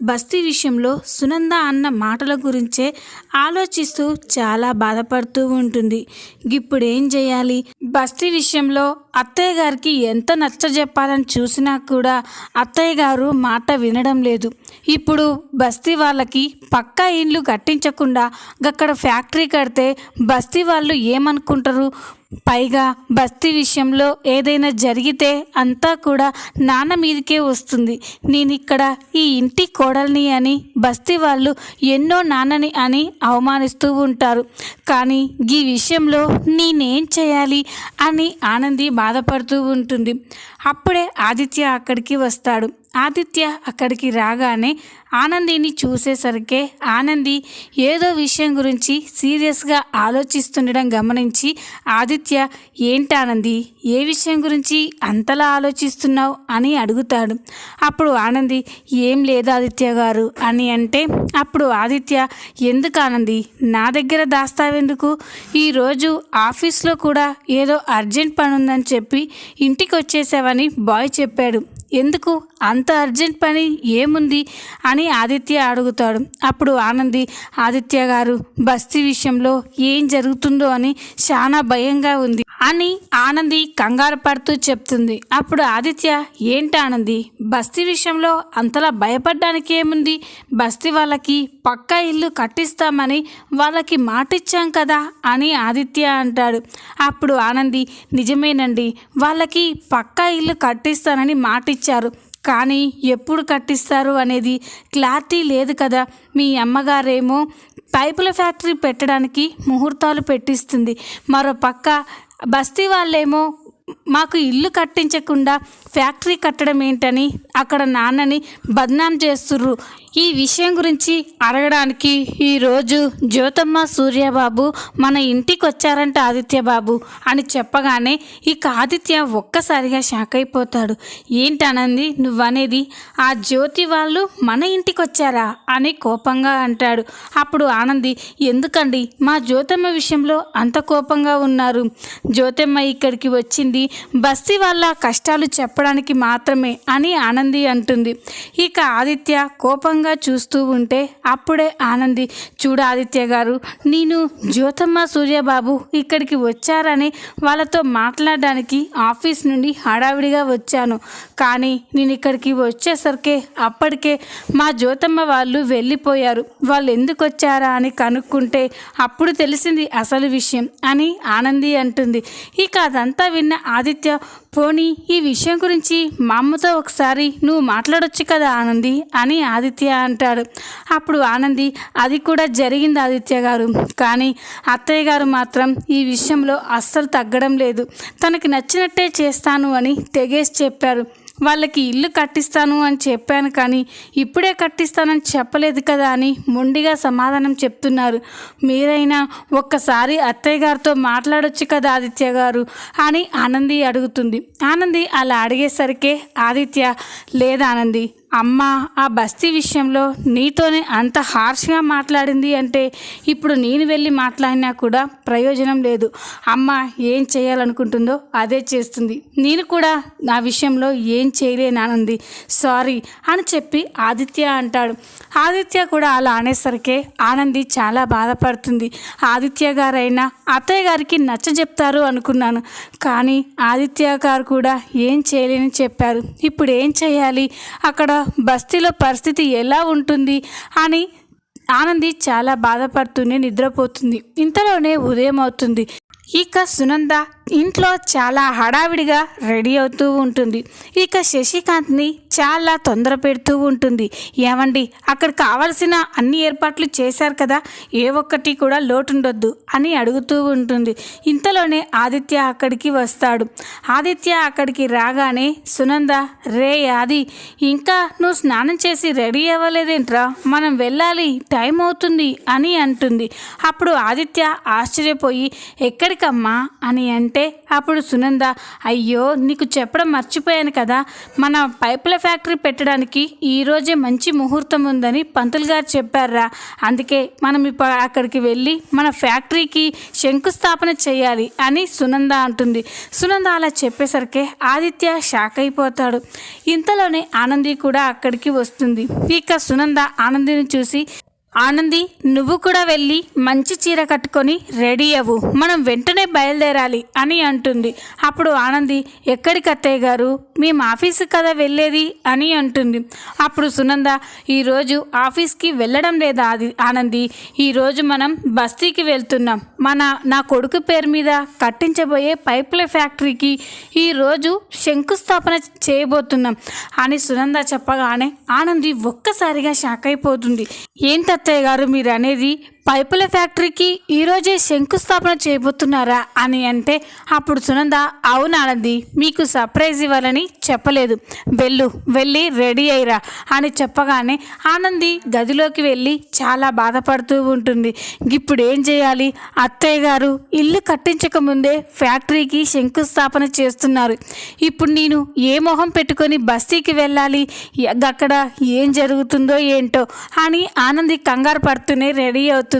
బస్తీ విషయంలో సునంద అన్న మాటల గురించే ఆలోచిస్తూ చాలా బాధపడుతూ ఉంటుంది. ఇప్పుడు ఏం చేయాలి బస్తీ విషయంలో అత్తయ్య గారికి ఎంత నచ్చ చెప్పాలని చూసినా కూడా అత్తయ్య గారు మాట వినడం లేదు. ఇప్పుడు బస్తీ వాళ్ళకి పక్కా ఇండ్లు కట్టించకుండా అక్కడ ఫ్యాక్టరీ కడితే బస్తీ వాళ్ళు ఏమనుకుంటారు? పైగా బస్తీ విషయంలో ఏదైనా జరిగితే అంతా కూడా నాన్న మీదకే వస్తుంది. నేను ఇక్కడ ఈ ఇంటి కోడల్ని అని బస్తీ వాళ్ళు ఎన్నో నాన్నని అని అవమానిస్తూ ఉంటారు. కానీ ఈ విషయంలో నేనేం చేయాలి అని ఆనంది బాధపడుతూ ఉంటుంది. అప్పుడే ఆదిత్య అక్కడికి వస్తాడు. ఆదిత్య అక్కడికి రాగానే ఆనందిని చూసేసరికే ఆనంది ఏదో విషయం గురించి సీరియస్గా ఆలోచిస్తుండడం గమనించి ఆదిత్య ఏంటి ఏ విషయం గురించి అంతలా ఆలోచిస్తున్నావు? అని అడుగుతాడు. అప్పుడు ఆనంది ఏం లేదు ఆదిత్య గారు అని అంటే అప్పుడు ఆదిత్య ఎందుకు ఆనంది? నా దగ్గర దాస్తావెందుకు ఈరోజు ఆఫీస్లో కూడా ఏదో అర్జెంట్ పని ఉందని చెప్పి ఇంటికి వచ్చేసావని బాయ్ చెప్పాడు. ఎందుకు? అంత అర్జెంట్ పని ఏముంది? అని ఆదిత్య అడుగుతాడు. అప్పుడు ఆనంది ఆదిత్య గారు బస్తీ విషయంలో ఏం జరుగుతుందో అని చాలా భయంగా ఉంది. అని ఆనంది కంగారు పడుతూ చెప్తుంది. అప్పుడు ఆదిత్య ఏంటి ఆనంది? బస్తీ విషయంలో అంతలా భయపడ్డానికి ఏముంది? బస్తీ వాళ్ళకి పక్కా ఇల్లు కట్టిస్తామని వాళ్ళకి మాటిచ్చాం కదా అని ఆదిత్య అంటాడు. అప్పుడు ఆనంది నిజమేనండి వాళ్ళకి పక్కా ఇల్లు కట్టిస్తానని మాటిచ్చారు. కానీ ఎప్పుడు కట్టిస్తారు అనేది క్లారిటీ లేదు కదా. మీ అమ్మగారేమో పైపుల ఫ్యాక్టరీ పెట్టడానికి ముహూర్తాలు పెట్టిస్తుంది. మరో పక్క బస్తీ వాళ్ళేమో మాకు ఇల్లు కట్టించకుండా ఫ్యాక్టరీ కట్టడం ఏంటని అక్కడ నాన్నని బద్నాం చేస్తుర్రు. ఈ విషయం గురించి అడగడానికి ఈరోజు జ్యోతమ్మ సూర్యబాబు మన ఇంటికి వచ్చారంట ఆదిత్య బాబు అని చెప్పగానే ఇక ఆదిత్య ఒక్కసారిగా షాక్ అయిపోతాడు. ఏంటనంది నువ్వనేది? ఆ జ్యోతి వాళ్ళు మన ఇంటికి వచ్చారా? అని కోపంగా అంటాడు. అప్పుడు ఆనంది ఎందుకండి మా జ్యోతమ్మ విషయంలో అంత కోపంగా ఉన్నారు? జ్యోతమ్మ ఇక్కడికి వచ్చింది బస్తీ వాళ్ళ కష్టాలు చెప్పడానికి మాత్రమే అని ఆనంది అంటుంది. ఇక ఆదిత్య కోపంగా చూస్తూ ఉంటే అప్పుడే ఆనంది చూడు ఆదిత్య గారు నేను జ్యోతమ్మ సూర్యబాబు ఇక్కడికి వచ్చారని వాళ్ళతో మాట్లాడడానికి ఆఫీస్ నుండి హడావిడిగా వచ్చాను. కానీ నేను ఇక్కడికి వచ్చేసరికి అప్పటికే మా జ్యోతమ్మ వాళ్ళు వెళ్ళిపోయారు. వాళ్ళు ఎందుకు వచ్చారా అని కనుక్కుంటే అప్పుడు తెలిసింది అసలు విషయం అని ఆనంది అంటుంది. ఇక అదంతా విన్న ఆదిత్య పోనీ ఈ విషయం గురించి మా అమ్మతో ఒకసారి నువ్వు మాట్లాడొచ్చు కదా ఆనంది అని ఆదిత్య అంటాడు. అప్పుడు ఆనంది అది కూడా జరిగింది ఆదిత్య గారు. కానీ అత్తయ్య గారు మాత్రం ఈ విషయంలో అస్సలు తగ్గడం లేదు. తనకి నచ్చినట్టే చేస్తాను అని తెగేసి చెప్పారు. వాళ్ళకి ఇల్లు కట్టిస్తాను అని చెప్పాను కానీ ఇప్పుడే కట్టిస్తానని చెప్పలేదు కదా అని మొండిగా సమాధానం చెప్తున్నారు. మీరైనా ఒక్కసారి అత్తయ్య గారితో మాట్లాడొచ్చు కదా ఆదిత్య గారు అని ఆనంది అడుగుతుంది. ఆనంది అలా అడిగేసరికే ఆదిత్య లేదా ఆనంది అమ్మ ఆ బస్తీ విషయంలో నీతోనే అంత హార్ష్గా మాట్లాడింది అంటే ఇప్పుడు నేను వెళ్ళి మాట్లాడినా కూడా ప్రయోజనం లేదు. అమ్మ ఏం చేయాలనుకుంటుందో అదే చేస్తుంది. నేను కూడా నా విషయంలో ఏం చేయలేనానంది. సారీ అని చెప్పి ఆదిత్య అంటాడు. ఆదిత్య కూడా అలా అనేసరికి ఆనంది చాలా బాధపడుతుంది. ఆదిత్య గారైనా అత్తయ్య గారికి నచ్చ చెప్తారు అనుకున్నాను. కానీ ఆదిత్య గారు కూడా ఏం చేయలేని చెప్పారు. ఇప్పుడు ఏం చేయాలి? అక్కడ బస్తీలో పరిస్థితి ఎలా ఉంటుంది అని ఆనంది చాలా బాధపడుతూనే నిద్రపోతుంది. ఇంతలోనే ఉదయం అవుతుంది ఇక సునంద ఇంట్లో చాలా హడావిడిగా రెడీ అవుతూ ఉంటుంది. ఇక శశికాంత్ని చాలా తొందర పెడుతూ ఉంటుంది. ఏమండి అక్కడ కావలసిన అన్ని ఏర్పాట్లు చేశారు కదా ఏ ఒక్కటి కూడా లోటుండొద్దు అని అడుగుతూ ఉంటుంది. ఇంతలోనే ఆదిత్య అక్కడికి వస్తాడు. ఆదిత్య అక్కడికి రాగానే సునంద రే ఆది ఇంకా నువ్వు స్నానం చేసి రెడీ అవ్వలేదేంట్రా? మనం వెళ్ళాలి టైం అవుతుంది అని అంటుంది. అప్పుడు ఆదిత్య ఆశ్చర్యపోయి ఎక్కడికమ్మా అని అంటే అంటే అప్పుడు సునంద అయ్యో నీకు చెప్పడం మర్చిపోయాను కదా. మన పైపుల ఫ్యాక్టరీ పెట్టడానికి ఈరోజే మంచి ముహూర్తం ఉందని పంతులు గారు చెప్పారా అందుకే మనం ఇప్పుడు అక్కడికి వెళ్ళి మన ఫ్యాక్టరీకి శంకుస్థాపన చేయాలి అని సునంద అంటుంది. సునంద అలా చెప్పేసరికి ఆదిత్య షాక్ అయిపోతాడు. ఇంతలోనే ఆనంది కూడా అక్కడికి వస్తుంది. ఇక సునంద ఆనందిని చూసి ఆనంది నువ్వు కూడా వెళ్ళి మంచి చీర కట్టుకొని రెడీ అవ్వు. మనం వెంటనే బయలుదేరాలి అని అంటుంది. అప్పుడు ఆనంది ఎక్కడికి అత్తయ్య గారు? మేము ఆఫీసు కదా వెళ్ళేది అని అంటుంది. అప్పుడు సునంద ఈరోజు ఆఫీస్కి వెళ్ళడం లేదా అది? ఆనంది ఈరోజు మనం బస్తీకి వెళ్తున్నాం. మన నా కొడుకు పేరు మీద కట్టించబోయే పైపుల ఫ్యాక్టరీకి ఈరోజు శంకుస్థాపన చేయబోతున్నాం అని సునంద చెప్పగానే ఆనంది ఒక్కసారిగా షాక్ అయిపోతుంది. ఏంటి అత్తయ్య గారు మీరు అనేది పైపుల ఫ్యాక్టరీకి ఈరోజే శంకుస్థాపన చేయబోతున్నారా అని అంటే అప్పుడు సునంద అవును ఆనంది మీకు సర్ప్రైజ్ ఇవ్వాలని చెప్పలేదు. వెళ్ళు వెళ్ళి రెడీ అయ్యిరా అని చెప్పగానే ఆనంది గదిలోకి వెళ్ళి చాలా బాధపడుతూ ఉంటుంది. ఇప్పుడు ఏం చేయాలి? అత్తయ్య గారు ఇల్లు కట్టించక ముందే ఫ్యాక్టరీకి శంకుస్థాపన చేస్తున్నారు. ఇప్పుడు నేను ఏ మొహం పెట్టుకొని బస్తీకి వెళ్ళాలి? అక్కడ ఏం జరుగుతుందో ఏంటో అని ఆనంది కంగారు పడుతూనే రెడీ అవుతుంది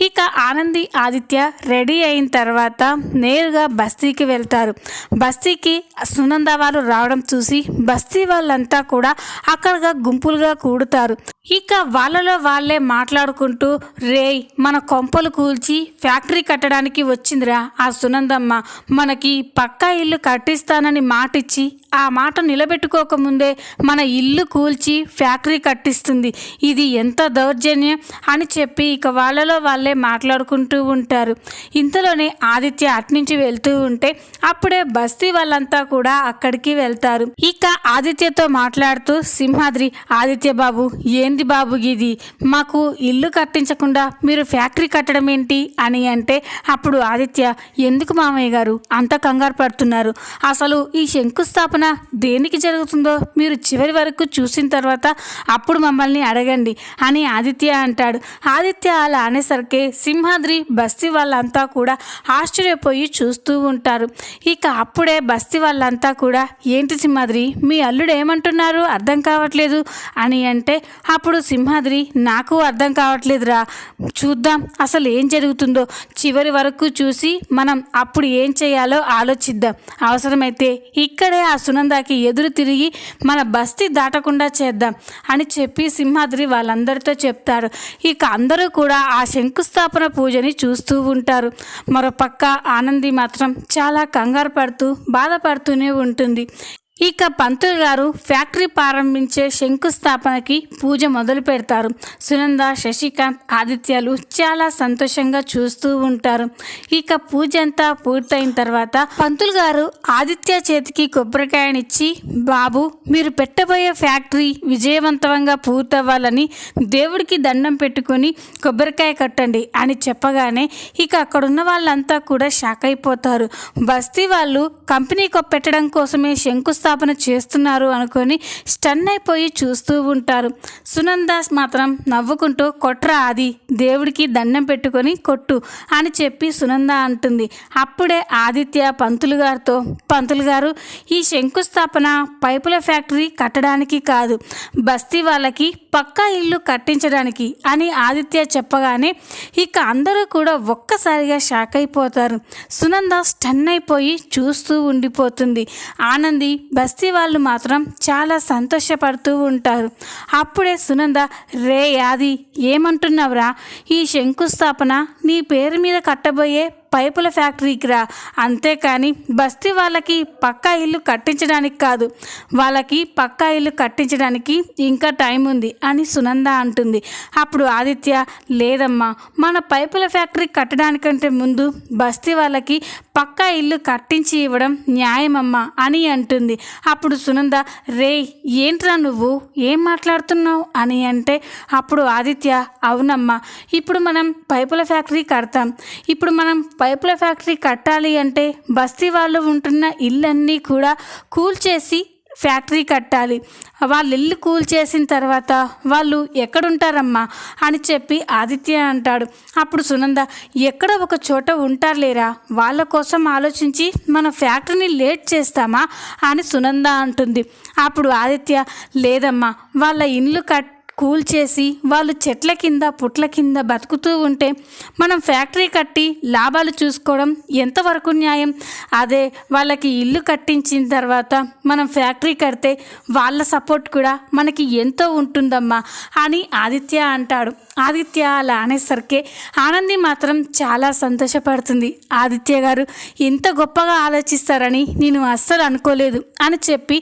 ఇక ఆనంది ఆదిత్య రెడీ అయిన తర్వాత నేరుగా బస్తీకి వెళ్తారు. బస్తీకి సునంద వాళ్ళు రావడం చూసి బస్తీ వాళ్ళంతా కూడా అక్కడగా గుంపులుగా కూడుతారు. ఇక వాళ్ళలో వాళ్ళే మాట్లాడుకుంటూ రేయ్ మన కొంపలు కూల్చి ఫ్యాక్టరీ కట్టడానికి వచ్చిందిరా ఆ సునందమ్మ. మనకి పక్కా ఇల్లు కట్టిస్తానని మాటిచ్చి ఆ మాట నిలబెట్టుకోకముందే మన ఇల్లు కూల్చి ఫ్యాక్టరీ కట్టిస్తుంది. ఇది ఎంత దౌర్జన్యం అని చెప్పి ఇక వాళ్ళలో వాళ్ళే మాట్లాడుకుంటూ ఉంటారు. ఇంతలోనే ఆదిత్య అట్నుంచి వెళ్తూ ఉంటే అప్పుడే బస్తీ వాళ్ళంతా కూడా అక్కడికి వెళ్తారు. ఇక ఆదిత్యతో మాట్లాడుతూ సింహాద్రి ఆదిత్య బాబు ఏంది బాబు ఇది? మాకు ఇల్లు కట్టించకుండా మీరు ఫ్యాక్టరీ కట్టడం ఏంటి? అని అంటే అప్పుడు ఆదిత్య ఎందుకు మామయ్య గారు? అంత కంగారు పడుతున్నారు. అసలు ఈ శంకుస్థాపన దేనికి జరుగుతుందో మీరు చివరి వరకు చూసిన తర్వాత అప్పుడు మమ్మల్ని అడగండి అని ఆదిత్య అంటాడు. ఆదిత్య అలా అనేసరికి సింహాద్రి బస్తీ వాళ్ళంతా కూడా ఆశ్చర్యపోయి చూస్తూ ఉంటారు. ఇక అప్పుడే బస్తీ వాళ్ళంతా కూడా ఏంటి సింహాద్రి మీ అల్లుడు ఏమంటున్నారు? అర్థం కావట్లేదు అని అంటే అప్పుడు సింహాద్రి నాకు అర్థం కావట్లేదురా. చూద్దాం అసలు ఏం జరుగుతుందో. చివరి వరకు చూసి మనం అప్పుడు ఏం చేయాలో ఆలోచిద్దాం. అవసరమైతే ఇక్కడే ఆ సునందాకి ఎదురు తిరిగి మన బస్తీ దాటకుండా చేద్దాం అని చెప్పి సింహాద్రి వాళ్ళందరితో చెప్తారు. ఇక అందరూ కూడా ఆ శంకుస్థాపన పూజని చూస్తూ ఉంటారు. మరోపక్క ఆనంది మాత్రం చాలా కంగారు పడుతూ బాధపడుతూనే ఉంటుంది. ఇక పంతులు గారు ఫ్యాక్టరీ ప్రారంభించే శంకుస్థాపనకి పూజ మొదలు పెడతారు. సునంద శశికాంత్ ఆదిత్యాలు చాలా సంతోషంగా చూస్తూ ఉంటారు. ఇక పూజ అంతా పూర్తయిన తర్వాత పంతులు గారు ఆదిత్య చేతికి కొబ్బరికాయనిచ్చి బాబు మీరు పెట్టబోయే ఫ్యాక్టరీ విజయవంతంగా పూర్తవ్వాలని దేవుడికి దండం పెట్టుకొని కొబ్బరికాయ కట్టండి అని చెప్పగానే ఇక అక్కడున్న వాళ్ళంతా కూడా షాక్ అయిపోతారు. బస్తీ వాళ్ళు కంపెనీ పెట్టడం కోసమే శంకుస్థాపన చేస్తున్నారు అనుకొని స్టన్ అయిపోయి చూస్తూ ఉంటారు. సునందాస్ మాత్రం నవ్వుకుంటూ కొట్రా అది దేవుడికి దండం పెట్టుకొని కొట్టు అని చెప్పి సునంద అంటుంది. అప్పుడే ఆదిత్య పంతులు గారితో పంతులు గారు ఈ శంకుస్థాపన పైపుల ఫ్యాక్టరీ కట్టడానికి కాదు బస్తీ వాళ్ళకి పక్కా ఇల్లు కట్టించడానికి అని ఆదిత్య చెప్పగానే ఇక అందరూ కూడా ఒక్కసారిగా షాక్ అయిపోతారు. సునంద స్టన్ అయిపోయి చూస్తూ ఉండిపోతుంది. ఆనంది బస్తీ వాళ్ళు మాత్రం చాలా సంతోషపడుతూ ఉంటారు. అప్పుడే సునంద రే యాది ఏమంటున్నావురా? ఈ శంకుస్థాపన నీ పేరు మీద కట్టబోయే పైపుల ఫ్యాక్టరీకి రా. అంతేకాని బస్తీ వాళ్ళకి పక్కా ఇల్లు కట్టించడానికి కాదు. వాళ్ళకి పక్కా ఇల్లు కట్టించడానికి ఇంకా టైం ఉంది అని సునంద అంటుంది. అప్పుడు ఆదిత్య లేదమ్మా మన పైపుల ఫ్యాక్టరీ కట్టడానికంటే ముందు బస్తీ వాళ్ళకి పక్కా ఇల్లు కట్టించి ఇవ్వడం న్యాయమమ్మా అని అంటుంది. అప్పుడు సునంద రే ఏంట్రా నువ్వు? ఏం మాట్లాడుతున్నావు? అని అంటే అప్పుడు ఆదిత్య అవునమ్మా ఇప్పుడు మనం పైపుల ఫ్యాక్టరీ కడతాం. ఇప్పుడు మనం పైపుల ఫ్యాక్టరీ కట్టాలి అంటే బస్తీ వాళ్ళు ఉంటున్న ఇళ్ళన్నీ కూడా కూల్చేసి ఫ్యాక్టరీ కట్టాలి. వాళ్ళు ఇల్లు కూల్ చేసిన తర్వాత వాళ్ళు ఎక్కడుంటారమ్మా అని చెప్పి ఆదిత్య అంటాడు. అప్పుడు సునంద ఎక్కడ ఒక చోట ఉంటారులేరా? వాళ్ళ కోసం ఆలోచించి మన ఫ్యాక్టరీని లేట్ చేస్తామా? అని సునంద అంటుంది. అప్పుడు ఆదిత్య లేదమ్మా వాళ్ళ ఇల్లు కట్ కూల్ చేసి వాళ్ళు చెట్ల కింద పుట్ల కింద బతుకుతూ ఉంటే మనం ఫ్యాక్టరీ కట్టి లాభాలు చూసుకోవడం ఎంతవరకు న్యాయం? అదే వాళ్ళకి ఇల్లు కట్టించిన తర్వాత మనం ఫ్యాక్టరీ కడితే వాళ్ళ సపోర్ట్ కూడా మనకి ఎంతో ఉంటుందమ్మా అని ఆదిత్య అంటాడు. ఆదిత్య అలా అనేసరికి ఆనంది మాత్రం చాలా సంతోషపడుతుంది. ఆదిత్య గారు ఇంత గొప్పగా ఆలోచిస్తారని నేను అస్సలు అనుకోలేదు అని చెప్పి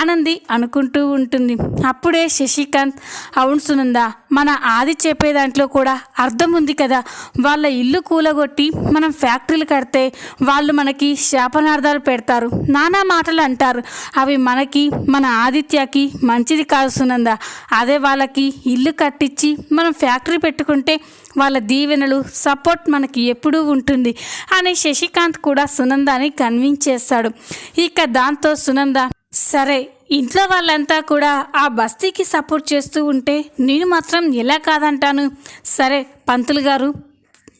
ఆనంది అనుకుంటూ ఉంటుంది. అప్పుడే శశికాంత్ అవును సునందా మన ఆది చెప్పే దాంట్లో కూడా అర్థం ఉంది కదా. వాళ్ళ ఇల్లు కూలగొట్టి మనం ఫ్యాక్టరీలు కడితే వాళ్ళు మనకి శాపనార్థాలు పెడతారు. నానా మాటలు అంటారు. అవి మనకి మన ఆదిత్యకి మంచిది కాదు సునంద. అదే వాళ్ళకి ఇల్లు కట్టించి మనం ఫ్యాక్టరీ పెట్టుకుంటే వాళ్ళ దీవెనలు సపోర్ట్ మనకి ఎప్పుడూ ఉంటుంది అని శశికాంత్ కూడా సునందాని కన్విన్స్ చేస్తాడు. ఇక దాంతో సునంద సరే ఇంట్లో వాళ్ళంతా కూడా ఆ బస్తీకి సపోర్ట్ చేస్తూ ఉంటే నేను మాత్రం ఎలా కాదంటాను? సరే పంతులు గారు.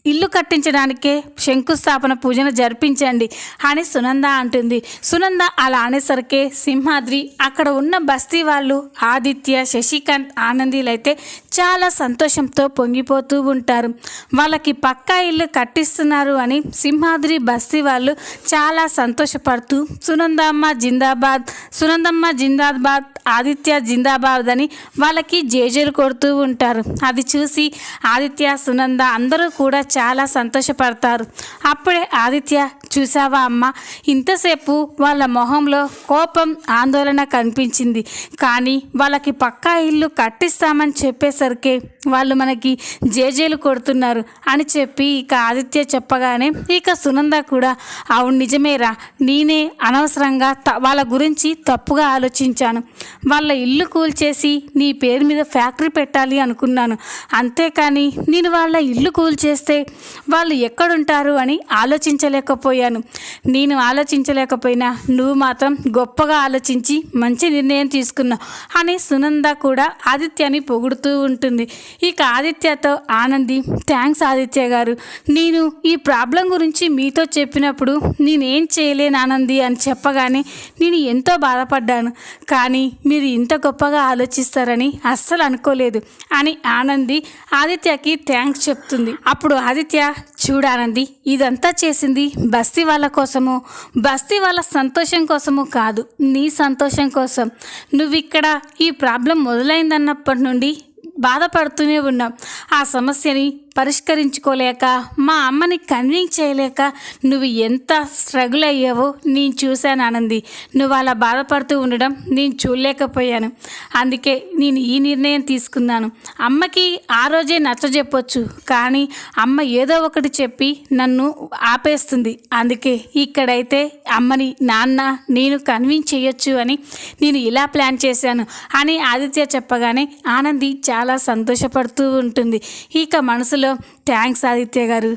ఇల్లు కట్టించడానికే శంకుస్థాపన పూజను జరిపించండి అని సునంద అంటుంది. సునంద అలా అనేసరికి సింహాద్రి అక్కడ ఉన్న బస్తీ వాళ్ళు ఆదిత్య శశికాంత్ ఆనందీలైతే చాలా సంతోషంతో పొంగిపోతూ ఉంటారు. వాళ్ళకి పక్కా ఇల్లు కట్టిస్తున్నారు అని సింహాద్రి బస్తీ వాళ్ళు చాలా సంతోషపడుతూ సునందమ్మ జిందాబాద్ సునందమ్మ జిందాబాద్ ఆదిత్య జిందాబాద్ అని వాళ్ళకి జేజేలు కొడుతూ ఉంటారు. అది చూసి ఆదిత్య సునంద అందరూ కూడా చాలా సంతోషపడతారు. అప్పుడే ఆదిత్య చూసావా అమ్మ? ఇంతసేపు వాళ్ళ మొహంలో కోపం ఆందోళన కనిపించింది. కానీ వాళ్ళకి పక్కా ఇల్లు కట్టిస్తామని చెప్పేసరికి వాళ్ళు మనకి జేజేలు కొడుతున్నారు అని చెప్పి ఇక ఆదిత్య చెప్పగానే ఇక సునంద కూడా అవును నిజమేరా. నేనే అనవసరంగా త- వాళ్ళ గురించి తప్పుగా ఆలోచించాను. వాళ్ళ ఇల్లు కూల్చేసి నీ పేరు మీద ఫ్యాక్టరీ పెట్టాలి అనుకున్నాను. అంతేకాని నేను వాళ్ళ ఇల్లు కూల్చేస్తే వాళ్ళు ఎక్కడుంటారు అని ఆలోచించలేకపోయాను. నేను ఆలోచించలేకపోయినా నువ్వు మాత్రం గొప్పగా ఆలోచించి మంచి నిర్ణయం తీసుకున్నావు అని సునంద కూడా ఆదిత్యని పొగుడుతూ ఉంటుంది. ఇక ఆదిత్యతో ఆనంది థ్యాంక్స్ ఆదిత్య గారు. నేను ఈ ప్రాబ్లం గురించి మీతో చెప్పినప్పుడు నేనేం చేయలేను ఆనంది అని చెప్పగానే నేను ఎంతో బాధపడ్డాను. కానీ మీరు ఇంత గొప్పగా ఆలోచిస్తారని అస్సలు అనుకోలేదు అని ఆనంది ఆదిత్యకి థ్యాంక్స్ చెప్తుంది. అప్పుడు ఆదిత్య చూడానంది ఇదంతా చేసింది బస్తీ వాళ్ళ కోసము బస్తీ వాళ్ళ సంతోషం కోసము కాదు నీ సంతోషం కోసం. నువ్వు ఇక్కడ ఈ ప్రాబ్లం మొదలైందన్నప్పటి నుండి బాధపడుతూనే ఉన్నాం ఆ సమస్యని పరిష్కరించుకోలేక మా అమ్మని కన్విన్స్ చేయలేక నువ్వు ఎంత స్ట్రగుల్ అయ్యావో నేను చూశాను ఆనంది. నువ్వు అలా బాధపడుతూ ఉండడం నేను చూడలేకపోయాను. అందుకే నేను ఈ నిర్ణయం తీసుకున్నాను. అమ్మకి ఆ రోజే నచ్చజెప్పొచ్చు కానీ అమ్మ ఏదో ఒకటి చెప్పి నన్ను ఆపేస్తుంది. అందుకే ఇక్కడైతే అమ్మని నాన్న నేను కన్విన్స్ చేయొచ్చు అని నేను ఇలా ప్లాన్ చేశాను అని ఆదిత్య చెప్పగానే ఆనంది చాలా సంతోషపడుతూ ఉంటుంది. ఇక మనసులో థ్యాంక్స్ ఆదిత్య గారు.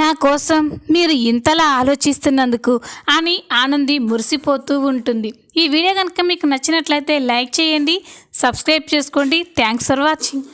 నా కోసం మీరు ఇంతలా ఆలోచిస్తున్నందుకు అని ఆనంది మురిసిపోతూ ఉంటుంది. ఈ వీడియో కనుక మీకు నచ్చినట్లయితే లైక్ చేయండి సబ్స్క్రైబ్ చేసుకోండి. Thanks for watching.